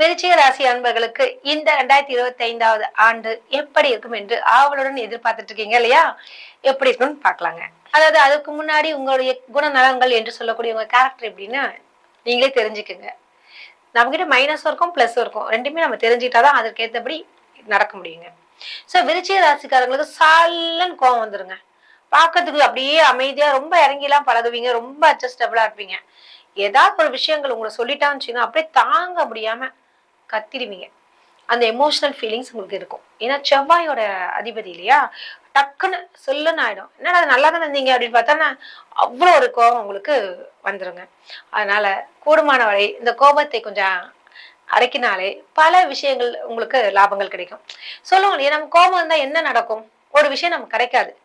விருச்சிக ராசி அன்பர்களுக்கு இந்த ரெண்டாயிரத்தி இருபத்தி ஐந்தாவது ஆண்டு எப்படி இருக்கும் என்று ஆவலுடன் எதிர்பார்த்துட்டு இருக்கீங்க இல்லையா? எப்படி இருக்கும்னு பார்க்கலாங்க. அதாவது அதுக்கு முன்னாடி உங்களுடைய குணநலங்கள் என்று சொல்லக்கூடிய உங்க கேரக்டர் எப்படின்னு நீங்களே தெரிஞ்சுக்குங்க. நம்மகிட்ட மைனஸும் இருக்கும் ப்ளஸும் இருக்கும். ரெண்டுமே நம்ம தெரிஞ்சுக்கிட்டாதான் அதற்கு நடக்க முடியுங்க. ஸோ விருச்சிக ராசிக்காரங்களுக்கு சாலன் கோவம் வந்துருங்க. பார்க்கறதுக்கு அப்படியே அமைதியா ரொம்ப இறங்கிலாம் பழகுவீங்க ரொம்ப அட்ஜஸ்டபிளா இருப்பீங்க. ஏதாவது ஒரு விஷயங்கள் உங்களை சொல்லிட்டான்னு வச்சுக்கோங்க அப்படியே தாங்க முடியாம கத்திடுவீங்க. அந்த எமோஷனல் ஃபீலிங்ஸ் உங்களுக்கு இருக்கும். ஏன்னா செவ்வாயோட அதிபதி இல்லையா? டக்குன்னு சொல்லுன்னு ஆயிடும். என்னடா அது நல்லா தானே இருந்தீங்க அப்படின்னு பார்த்தோன்னா அவ்வளோ ஒரு கோபம் உங்களுக்கு வந்துருங்க. அதனால கூடுமான வரை இந்த கோபத்தை கொஞ்சம் அடக்கினாலே பல விஷயங்கள் உங்களுக்கு லாபங்கள் கிடைக்கும். சொல்லுவோம் இல்லையா? நம்ம கோபம் இருந்தால் என்ன நடக்கும்? ஒரு விஷயம் நமக்கு கிடைக்காது.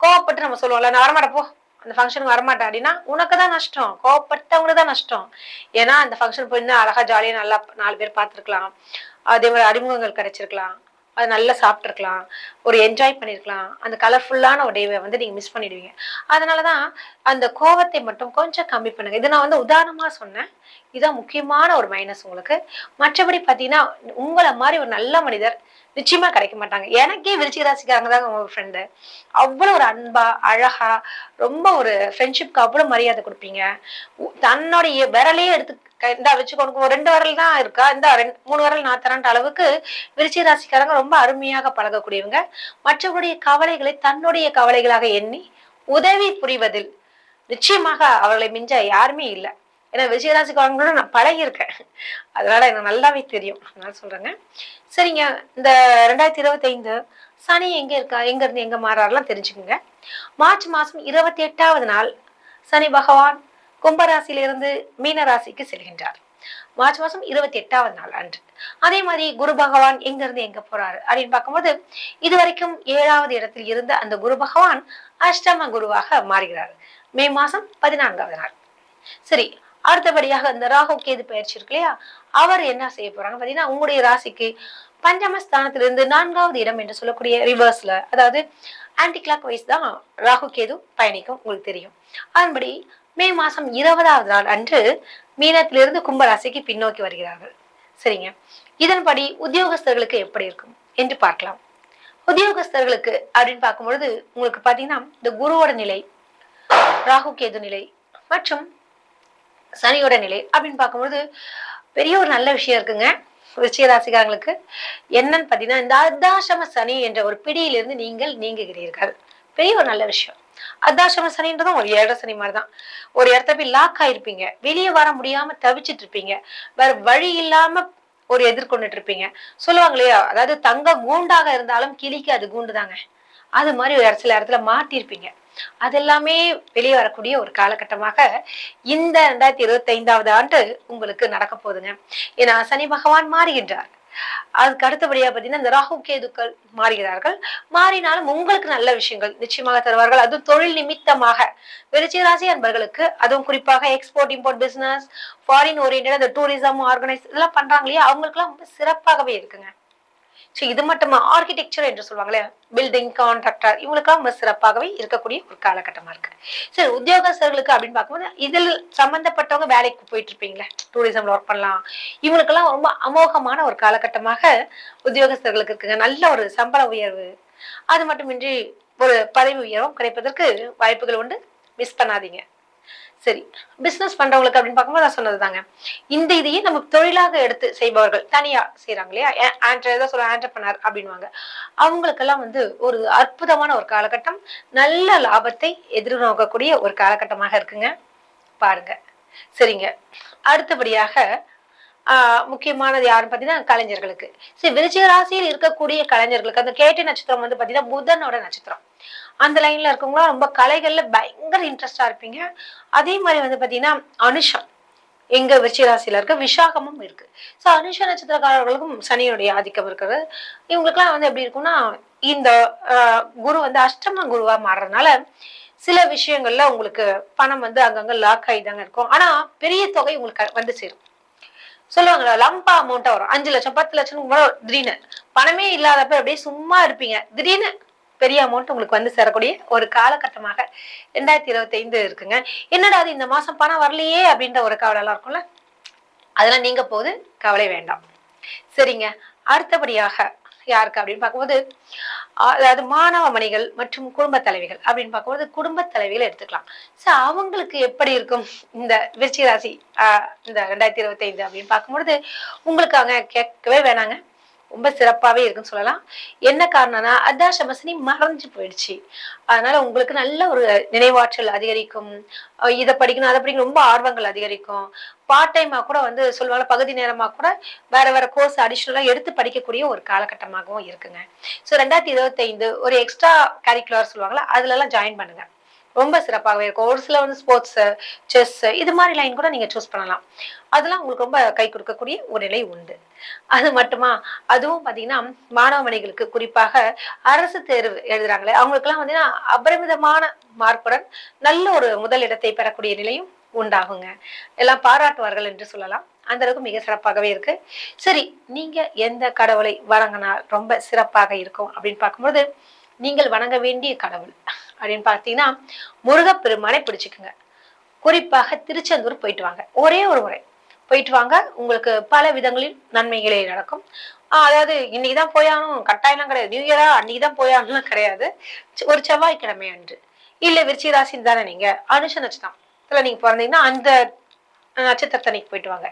கோவப்பட்டு நம்ம சொல்லுவோம்ல நான் வரமாட்டப்போ அந்த ஃபங்க்ஷனுக்கு வரமாட்டேன். அப்படின்னா உனக்கு தான் நஷ்டம். கோவப்பட்டவங்களுக்கு தான் நஷ்டம். ஏன்னா அந்த ஃபங்க்ஷன் போயிருந்தா அழகா ஜாலியாக நல்லா நாலு பேர் பார்த்துருக்கலாம். அதே மாதிரி அறிமுகங்கள் கிடைச்சிருக்கலாம். அது நல்லா சாப்பிட்ருக்கலாம் ஒரு என்ஜாய் பண்ணியிருக்கலாம் அந்த கலர்ஃபுல்லான ஒரு டேவை வந்து நீங்கள் மிஸ் பண்ணிடுவீங்க. அதனால தான் அந்த கோவத்தை மட்டும் கொஞ்சம் கம்மி பண்ணுங்கள் இது நான் வந்து உதாரணமாக சொன்னேன். இதுதான் முக்கியமான ஒரு மைனஸ் உங்களுக்கு. மற்றபடி பார்த்தீங்கன்னா உங்களை மாதிரி ஒரு நல்ல மனிதர் நிச்சயமாக கிடைக்க மாட்டாங்க. எனக்கே விருச்சிக ராசிக்காரங்க தாங்க உங்கள் ஃப்ரெண்டு அவ்வளோ ஒரு அன்பா அழகா ரொம்ப ஒரு ஃப்ரெண்ட்ஷிப்க்கு அவ்வளோ மரியாதை கொடுப்பீங்க. உ- தன்னுடைய விரலையே எடுத்து இந்தா வச்சு ஒரு ரெண்டு வரல் தான் இருக்கா? இந்த ரெண்டு மூணு வரல் நான் தரேன்ற அளவுக்கு விருச்சிக ராசிக்காரங்க ரொம்ப அருமையாக பழகக்கூடியவங்க. மற்றவருடைய கவலைகளை தன்னுடைய கவலைகளாக எண்ணி உதவி புரிவதில் நிச்சயமாக அவர்களை மிஞ்ச யாருமே இல்லை. ஏன்னா விஜயராசிக்காரங்களும் நான் பழகியிருக்கேன். அதனால எனக்கு நல்லாவே தெரியும். அதனால சொல்றேங்க. சரிங்க. இந்த ரெண்டாயிரத்தி இருபத்தி ஐந்து சனி எங்க இருக்கா? எங்க இருந்து எங்க மாறாரெல்லாம் தெரிஞ்சுக்கோங்க. மார்ச் மாசம் இருபத்தி எட்டாவது நாள் சனி பகவான் கும்பராசியிலிருந்து மீன ராசிக்கு செல்கின்றார். மார்ச் மாசம் இருபத்தி எட்டாவது நாள் அன்று. அதே மாதிரி குரு பகவான் எங்க இருந்து எங்க போறாரு அப்படின்னு பார்க்கும்போது இதுவரைக்கும் ஏழாவது இடத்தில் இருந்த அந்த குரு பகவான் அஷ்டம குருவாக மாறுகிறார். மே மாசம் பதினான்காவது நாள். சரி அடுத்தபடியாக இந்த ராகு கேது பயிற்சி இருக்கு இல்லையா? அவர் என்ன செய்ய போறாங்க பாத்தீங்கன்னா உங்களுடைய ராசிக்கு பஞ்சம ஸ்தானத்திலிருந்து நான்காவது இடம் என்று சொல்லக்கூடிய ரிவர்ஸ்ல அதாவது ஆன்டி கிளாக் வைஸ் தான் ராகு கேது பயணிக்கும் உங்களுக்கு தெரியும். அதன்படி மே மாதம் இருபதாவது நாள் அன்று மீனத்திலிருந்து கும்பராசிக்கு பின்னோக்கி வருகிறார்கள். சரிங்க. இதன்படி உத்தியோகஸ்தர்களுக்கு எப்படி இருக்கும் என்று பார்க்கலாம். உத்தியோகஸ்தர்களுக்கு அப்படின்னு பார்க்கும்பொழுது உங்களுக்கு பார்த்தீங்கன்னா இந்த குருவோட நிலை ராகு கேது நிலை மற்றும் சனியோட நிலை அப்படின்னு பார்க்கும்பொழுது பெரிய ஒரு நல்ல விஷயம் இருக்குங்க. விருச்சிக ராசிக்காரங்களுக்கு என்னன்னு பார்த்தீங்கன்னா இந்த அர்தாசம சனி என்ற ஒரு பிடியிலிருந்து நீங்கள் நீங்குகிறீர்கள். பெரிய ஒரு நல்ல விஷயம். அர்த்தாசிரம சனின்றதும் ஒரு ஏழரை சனி மாதிரி தான் ஒரு இடத்த போய் லாக் ஆயிருப்பீங்க. வெளியே வர முடியாம தவிச்சிட்டு இருப்பீங்க. வேற வழி இல்லாம ஒரு எதிர்கொண்டுட்டு இருப்பீங்க. சொல்லுவாங்க இல்லையா? அதாவது தங்க கூண்டாக இருந்தாலும் கிளிக்கு அது கூண்டு தாங்க அது மாதிரி ஒரு சில இடத்துல மாட்டியிருப்பீங்க. அது எல்லாமே வெளியே வரக்கூடிய ஒரு காலகட்டமாக இந்த ரெண்டாயிரத்தி இருபத்தி ஐந்தாவது ஆண்டு உங்களுக்கு நடக்க போகுதுங்க. ஏன்னா சனி பகவான் மாறுகின்றார். அதுக்கு அடுத்தபடியா பார்த்தீங்கன்னா இந்த ராகு கேதுக்கள் மாறுகிறார்கள். மாறினாலும் உங்களுக்கு நல்ல விஷயங்கள் நிச்சயமாக தருவார்கள். அதுவும் தொழில் நிமித்தமாக. விருச்சிகராசி அன்பர்களுக்கு அதுவும் குறிப்பாக export import business foreign orient இந்த டூரிசம் ஆர்கனைஸ் இதெல்லாம் பண்றாங்க இல்லையா? அவங்களுக்குலாம் ரொம்ப சிறப்பாகவே இருக்குங்க. ஸோ இது மட்டுமா? ஆர்கிடெக்சர் என்று சொல்லுவாங்களே பில்டிங் கான்ட்ராக்டர் இவங்களுக்காக ரொம்ப சிறப்பாகவே இருக்கக்கூடிய ஒரு காலகட்டமாக இருக்கு. சரி உத்தியோகஸ்தர்களுக்கு அப்படின்னு பார்க்கும்போது இதில் சம்மந்தப்பட்டவங்க வேலைக்கு போயிட்டு இருப்பீங்களே டூரிசம்ல ஒர்க் பண்ணலாம். இவங்களுக்கெல்லாம் ரொம்ப அமோகமான ஒரு காலகட்டமாக உத்தியோகஸ்தர்களுக்கு இருக்குங்க. நல்ல ஒரு சம்பள உயர்வு. அது மட்டுமின்றி ஒரு பதவி உயர்வும் கிடைப்பதற்கு வாய்ப்புகள் உண்டு. மிஸ் பண்ணாதீங்க. சரி பிசினஸ் பண்றவங்களுக்கு அப்படின்னு பார்க்கும்போது நான் சொன்னதுதாங்க இந்த இதையே நம்ம தொழிலாக எடுத்து செய்பவர்கள் தனியா செய்யறாங்க இல்லையா? ஆண்ட்ர ஏதோ சொல்ல ஆண்டர்பனர் அப்படின்வாங்க அவங்களுக்கெல்லாம் வந்து ஒரு அற்புதமான ஒரு காலகட்டம் நல்ல லாபத்தை எதிர்நோக்கக்கூடிய ஒரு காலகட்டமாக இருக்குங்க. பாருங்க. சரிங்க. அடுத்தபடியாக ஆஹ் முக்கியமானது யாருன்னு பார்த்தீங்கன்னா கலைஞர்களுக்கு. சரி விருச்சிக ராசியில் இருக்கக்கூடிய கலைஞர்களுக்கு அந்த கேட்டி நட்சத்திரம் வந்து பார்த்தீங்கன்னா புதனோட நட்சத்திரம். அந்த லைன்ல இருக்கவங்களாம் ரொம்ப கலைகள்ல பயங்கர இன்ட்ரெஸ்டா இருப்பீங்க. அதே மாதிரி வந்து பார்த்தீங்கன்னா அனுஷம் எங்க விருச்சிகராசியில இருக்க விஷாகமும் இருக்கு. ஸோ அனுஷ நட்சத்திரக்காரர்களுக்கும் சனியுடைய ஆதிக்கம் இருக்கிறது. இவங்களுக்குலாம் வந்து எப்படி இருக்கும்னா இந்த ஆஹ், குரு வந்து அஷ்டம குருவா மாறுறதுனால சில விஷயங்கள்ல உங்களுக்கு பணம் வந்து அங்கங்க லாக் ஆகி தாங்க இருக்கும். ஆனா பெரிய தொகை உங்களுக்கு வந்து சேரும். சொல்லுவாங்களா லம்பா அமௌண்ட்டா வரும். அஞ்சு லட்சம் பத்து லட்சம் வரும். திடீர்னு. பணமே இல்லாதப்ப அப்படியே சும்மா இருப்பீங்க. திடீர்னு பெரிய அமௌண்ட் உங்களுக்கு வந்து சேரக்கூடிய ஒரு காலகட்டமாக ரெண்டாயிரத்தி இருபத்தைந்து இருக்குங்க. என்னடா அது இந்த மாதம் பணம் வரலையே அப்படின்ற ஒரு கவலைலாம் இருக்கும்ல? அதெல்லாம் நீங்க போது கவலை வேண்டாம். சரிங்க. அடுத்தபடியாக யாருக்கு அப்படின்னு பார்க்கும்போது அதாவது மாணவ மணிகள் மற்றும் குடும்ப தலைவிகள் அப்படின்னு பார்க்கும்போது குடும்ப தலைவிகள் எடுத்துக்கலாம். ஸோ அவங்களுக்கு எப்படி இருக்கும் இந்த விருச்சிக ராசி இந்த ரெண்டாயிரத்தி இருபத்தைந்து அப்படின்னு பார்க்கும்பொழுது உங்களுக்கு அவங்க கேட்கவே வேணாங்க. ரொம்ப சிறப்பாகவே இருக்குன்னு சொல்லலாம். என்ன காரணம்னா அர்த்தாசமசனி மறைஞ்சு போயிடுச்சு. அதனால உங்களுக்கு நல்ல ஒரு நினைவாற்றல் அதிகரிக்கும். இதை படிக்கணும் அதை படிக்கணும் ரொம்ப ஆர்வங்கள் அதிகரிக்கும். பார்ட் டைமாக கூட வந்து சொல்லுவாங்க பகுதி நேரமாக கூட வேற வேற கோர்ஸ் அடிஷ்னலாக எடுத்து படிக்கக்கூடிய ஒரு காலகட்டமாகவும் இருக்குங்க. ஸோ ரெண்டாயிரத்தி இருபத்தைந்து ஒரு எக்ஸ்ட்ரா கரிக்குலர் சொல்லுவாங்களா அதுலலாம் ஜாயின் பண்ணுங்க. ரொம்ப சிறப்பாகவே இருக்கும். ஒரு சில வந்து ஸ்போர்ட்ஸ் செஸ் இது மாதிரி லைன் கூட நீங்க சூஸ் பண்ணலாம். அதெல்லாம் உங்களுக்கு ரொம்ப கை கொடுக்கக்கூடிய ஒரு நிலை உண்டு. அது மட்டுமா? அதுவும் பாத்தீங்கன்னா மாணவமணிகளுக்கு குறிப்பாக அரசு தேர்வு எழுதுறாங்களே அவங்களுக்கெல்லாம் பார்த்தீங்கன்னா அபரிமிதமான மார்க்குடன் நல்ல ஒரு முதல் இடத்தை பெறக்கூடிய நிலையும் உண்டாகுங்க. எல்லாம் பாராட்டுவார்கள் என்று சொல்லலாம். அந்த அளவுக்கு மிக சிறப்பாகவே இருக்கு. சரி நீங்க எந்த கடவுளை வணங்கினால் ரொம்ப சிறப்பாக இருக்கும் அப்படின்னு பார்க்கும்போது நீங்கள் வணங்க வேண்டிய கடவுள். அப்படின்னு பார்த்தீங்கன்னா முருகப்பெருமானை பிடிச்சிக்குங்க. குறிப்பாக திருச்செந்தூர் போயிட்டு வாங்க. ஒரே ஒரு முறை. போயிட்டு வாங்க. உங்களுக்கு பல விதங்களில் நன்மைகளே நடக்கும். அதாவது இன்னைக்கு தான் போயானும் கட்டாயம்லாம் கிடையாது. நியூ இயரா அன்னைக்கு தான் போயானும் கிடையாது. ஒரு செவ்வாய்க்கிழமை அன்று. இல்லை விருச்சி ராசின்னு தானே நீங்க? அனுஷ நட்சத்திரம் இதில் நீங்கள் பிறந்தீங்கன்னா அந்த நட்சத்திரத்தை அன்னைக்கு போயிட்டு வாங்க.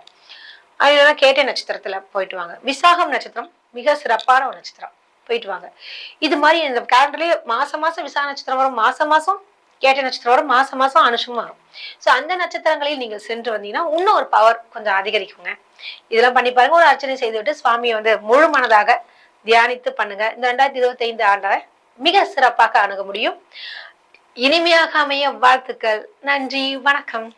அது இல்லைன்னா கேட்டை நட்சத்திரத்தில் போயிட்டு வாங்க. விசாகம் நட்சத்திரம் மிக சிறப்பான ஒரு நட்சத்திரம். போயிட்டு வாங்க இது மாதிரி இந்த கேலண்டர்லயே மாசம் மாசம் விசா நட்சத்திரம் வரும் மாசம் மாசம் கேட்ட நட்சத்திரம் வரும் மாசம் மாசம் அனுஷமும் வரும் ஸோ அந்த நட்சத்திரங்களில் நீங்கள் சென்று வந்தீங்கன்னா இன்னும் ஒரு பவர் கொஞ்சம் அதிகரிக்குங்க. இதெல்லாம் பண்ணி பாருங்க. ஒரு அர்ச்சனை செய்துவிட்டு சுவாமியை வந்து முழு மனதாக தியானித்து பண்ணுங்க. இந்த ரெண்டாயிரத்தி இருபத்தி ஐந்து ஆண்டை மிக சிறப்பாக அணுக முடியும். இனிமையாக அமைய வாழ்த்துக்கள். நன்றி. வணக்கம்.